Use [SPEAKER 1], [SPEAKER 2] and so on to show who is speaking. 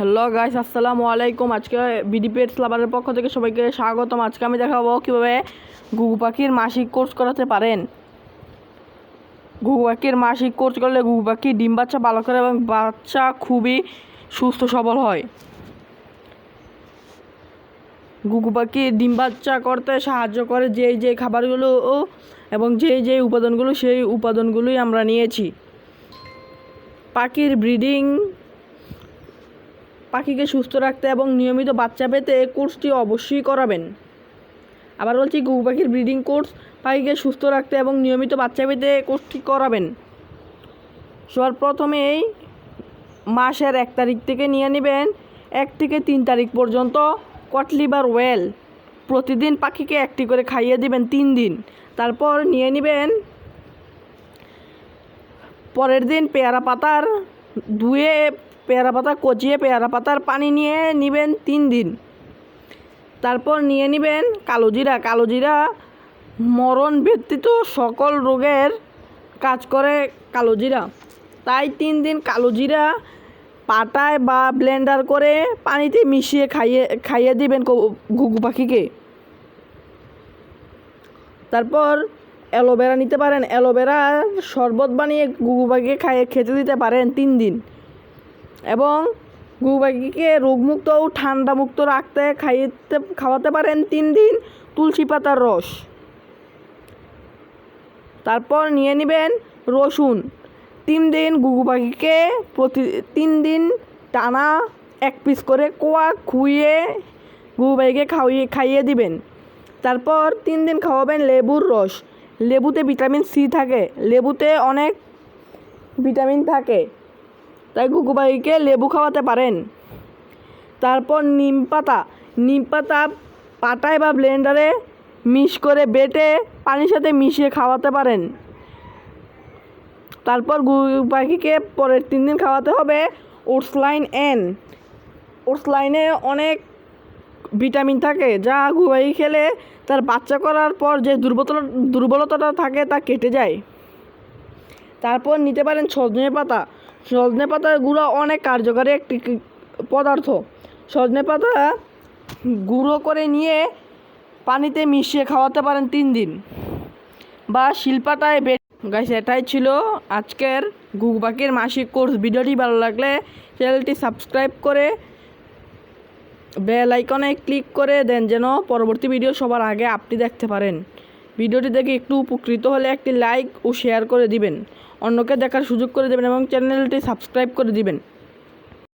[SPEAKER 1] Hello guys আসসালামু আলাইকুম। আজকে বিডিপেট লাভারের পক্ষ থেকে সবাইকে স্বাগতম। আজকে আমি দেখাবো কীভাবে ঘুঘু পাখির মাসিক কোর্স করাতে পারেন। ঘুঘু পাখির মাসিক কোর্স করলে ঘুঘু পাখি ডিম বাচ্চা ভালো করে এবং বাচ্চা খুবই সুস্থ সবল হয়। ঘুঘু পাখি ডিম বাচ্চা করতে সাহায্য করে যেই যে খাবারগুলো এবং যেই যে উপাদানগুলো, সেই উপাদানগুলোই আমরা নিয়েছি। পাখির ব্রিডিং পাখিকে সুস্থ রাখতে এবং নিয়মিত বাচ্চা পেতে কোর্সটি অবশ্যই করাবেন। আবার বলছি ঘুঘু পাখির ব্রিডিং কোর্স পাখিকে সুস্থ রাখতে এবং নিয়মিত বাচ্চা পেতে কোর্সটি করাবেন। সবার প্রথমেই মাসের এক তারিখ থেকে নিয়ে নেবেন। এক থেকে তিন তারিখ পর্যন্ত কটলিভার ওয়েল প্রতিদিন পাখিকে একটি করে খাইয়ে দিবেন তিন দিন। তারপর নিয়ে নেবেন পরের দিন পেয়ারা পাতার ধুয়ে পেয়ারা পাতা কচিয়ে পেয়ারা পাতার পানি নিয়ে নেবেন তিন দিন। তারপর নিয়ে নেবেন কালো জিরা কালো জিরা মরণ ব্যতীত সকল রোগের কাজ করে কালো জিরা তাই তিন দিন কালো জিরা পাটায় বা ব্লেন্ডার করে পানিতে মিশিয়ে খাইয়ে খাইয়ে দিবেন ঘুঘু পাখিকে। তারপর অ্যালোভেরা নিতে পারেন। অ্যালোভেরার শরবত বানিয়ে ঘুঘু পাখিকে খাইয়ে খেতে দিতে পারেন তিন দিন। এবং পাখিকে রোগমুক্ত ও ঠান্ডা মুক্ত রাখতে, খাইতে, খাওয়াতে পারেন তিন দিন তুলসী পাতার রস। তারপর নিয়ে নেবেন রসুন। তিন দিন ঘুঘু পাখিকে প্রতি, তিন দিন টানা এক পিস করে কোয়া খুইয়ে ঘুঘু পাখিকে খাইয়ে খাইয়ে দিবেন। তারপর তিন দিন খাওয়াবেন লেবুর রস। লেবুতে ভিটামিন সি থাকে। লেবুতে অনেক ভিটামিন থাকে। তাই পাখিকে লেবু খাওয়াতে পারেন। তারপর নিম পাতা। নিম পাতা পাটায় বা ব্লেন্ডারে মিক্স করে বেটে পানির সাথে মিশিয়ে খাওয়াতে পারেন। তারপর ঘুঘু পাখিকে পরের তিন দিন খাওয়াতে হবে ওটসলাইন এন। ওটসলাইনে অনেক ভিটামিন থাকে। যা পাখি খেলে তার বাচ্চা করার পর যে দুর্বলতা দুর্বলতাটা থাকে তা কেটে যায়। তারপর নিতে পারেন সজনে পাতা। সজনে পাতার গুঁড়ো অনেক কার্যকারী একটি পদার্থ। সজনে পাতা গুঁড়ো করে নিয়ে পানিতে মিশিয়ে খাওয়াতে পারেন তিন দিন। বা শিল্পাটায় বে গাইস, এটাই ছিল আজকের পাখির মাসিক কোর্স। ভিডিওটি ভালো লাগলে চ্যানেলটি সাবস্ক্রাইব করে বেল আইকনে ক্লিক করে দেন যেন পরবর্তী ভিডিও সবার আগে আপনি দেখতে পারেন। ভিডিওটি দেখে একটু উপকৃত হলে একটি লাইক ও শেয়ার করে দিবেন। অন্যকে দেখার সুযোগ করে দেবেন এবং চ্যানেলটি সাবস্ক্রাইব করে দিবেন।